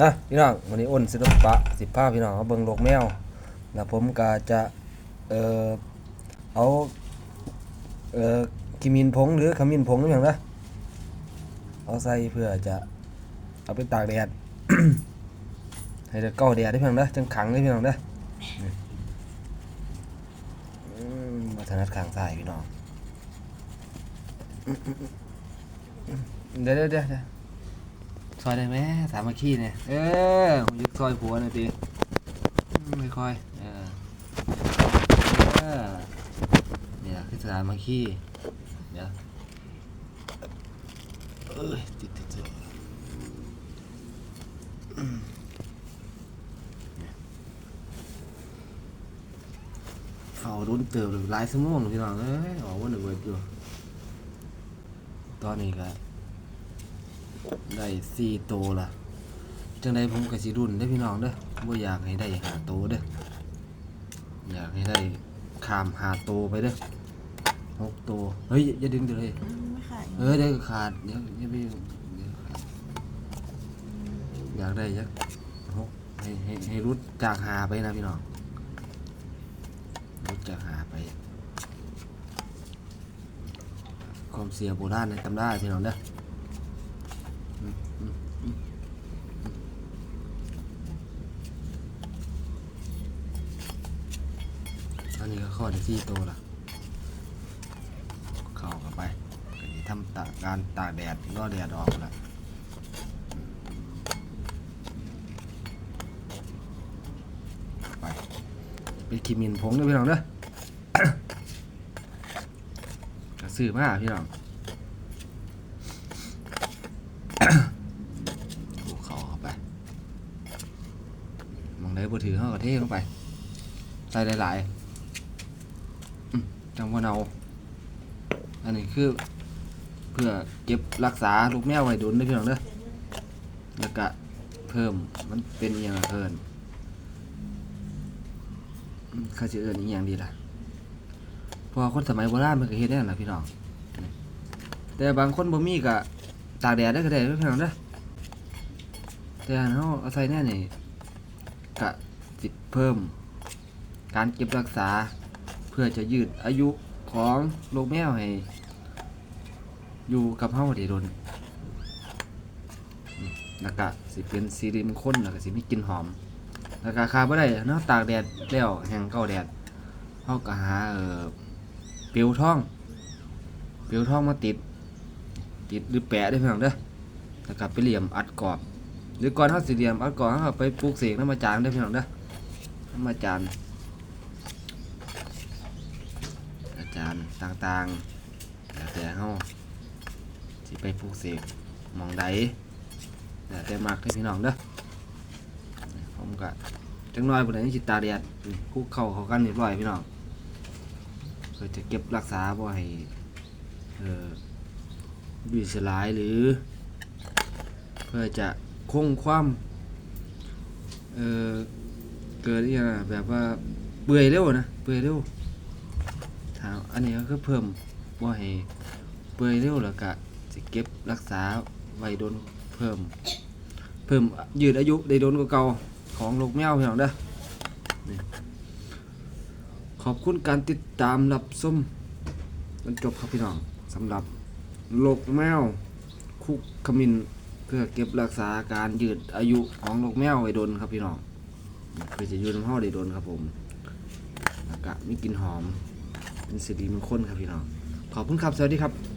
นะพี่น้องวันนี้อ้นศิลปะสิบภาพพี่น้องเอาเบิ่งโลกแมวแล้วผมก็จะเออเอาเออกิมินผงหรือขมิ้นผงนี่อย่างนะเอาใส่เพื่อจะเอาไปตากแดดให้ได้เก้าแดดได้เพียงนะจังขังได้เพียงนะมมาถนัดข้างซ้ายพี่น้องเดี๋ยวเดี๋ยวเดี๋ยวเดี๋ยว ซอยได้ไหมสามัคคีเนี่ย เออผมยึดซอยผัวหน่อยดิไม่ค่อยเออเออเนี่ยคือสามัคคีเดี๋ยวเอ้ยติดติดติดเนี่ยเขารุนเติบเลยหลายชั่วโมงพี่น้องเอ้ยออกวันหนึ่งเวิร์ดอยู่ตอนนี้ก็ ได้สี่โตวละจังใดผมก็สิรุ่นได้อพี่น้องเด้อบ่อยากให้ได้หาโตวเด้ออยากให้ได้ข้ามหาโตวไปเด้อหกโตวเฮ้ยอย่าอย่าดึงเดี๋ยวเลยอืมไม่ขายเออเดี๋ยวก็ขาดเดี๋ยวอย่าไปเดี๋ยวขาดอยากได้ยักหกให้ให้ให้รุดจากหาไปนะพี่น้องรุดจากหาไปความเสียโบราณในตำราพี่น้องเด้อ อันนี้ก็ข้อที่สี่ตัวละเข้ากันไปก็จะทำตาการตากแดดก็แดดออกล้วไปเป็นขีมินผงด้วยพี่น้องเด้อก็ซื้อมาพี่น้องถูกเข้าเข้าไปมองได้บ่ถือเขาก็เทลงไป ใส่หลายๆ จังว่าเอา อันนี้คือ เพื่อเก็บรักษาลูกแมวไว้ดุนได้เพียงเด้อแล้วก็เพิ่มมันเป็นอย่างเพิ่นอืมเขาจะเอิ้นอีหยังดีล่ะพราะว่าคนสมัยโบราณมันก็เฮ็ดได้นั่นล่ะพี่น้อง แต่บางคนบ่มีก็ตากแดดได้ก็ได้เพี่น้องเด้อแต่เฮาเอาใส่แน่นี่ก็สิเพิ่ม การเก็บรักษา พื่อจะยืดอายุของลูกแมวให้ อยู่กับเฮาได้ดนอืมแล้วก็สิเป็นสีริมข้นแล้วก็สิมีกลิ่นหอมแล้วก็ขาบ่ได้เนาะตากแดดแล้วแห้งเก้าแดดเฮาก็หาเอ่อเปลวทองเปลวทองมาติด ติดหรือแปะได้เพียงเด้อแล้วก็ไปเหลี่ยมอัดกรอบ หรือก่อนเฮาสิเหลี่ยมอัดกรอบเฮาก็ไปปลูกเสกน้ำมาจางได้เพียงเด้อน้ำมาจาน อาจารย์ ต่างๆแล้วแต่เฮาสิไปปลูกเสกมองใดแล้วแต่มักให้พี่น้องเด้อผมก็จังน้อยพุ่นน่ะสิตตาแดดนี่คุกเข้าเข้ากันเรียบร้อยพี่น้องเพื่อจะเก็บรักษาบ่ให้เอ่อยุ่ยสลายหรือ เพื่อจะคงความเอ่อเกิดอหย่างแบบว่าเปื่อยเร็วนะเปื่อยเร็วาอันนี้ก็คือเพิ่มว่ให้เปื่อยเร็วแล้วก็สิเก็บรักษาไว้โดนเพิ่ม เพิ่มยืดอายุได้โดนกว่าเก่าของลูกแมวพี่น้องเด้อนี่ขอบคุณการติดตามรับชมจนจบครับพี่น้องสำหรับโลกแมวคุกขมิ้นเพื่อเก็บรักษาการยืดอายุของลูกแมวไว้โดนครับพี่น้องเพื่อจะยืดน้ำห้อได้โดนครับผมแล้วก็มีกลิ่นหอม เป็นสิริมงคลครับพี่น้อง ขอบคุณครับ สวัสดีครับ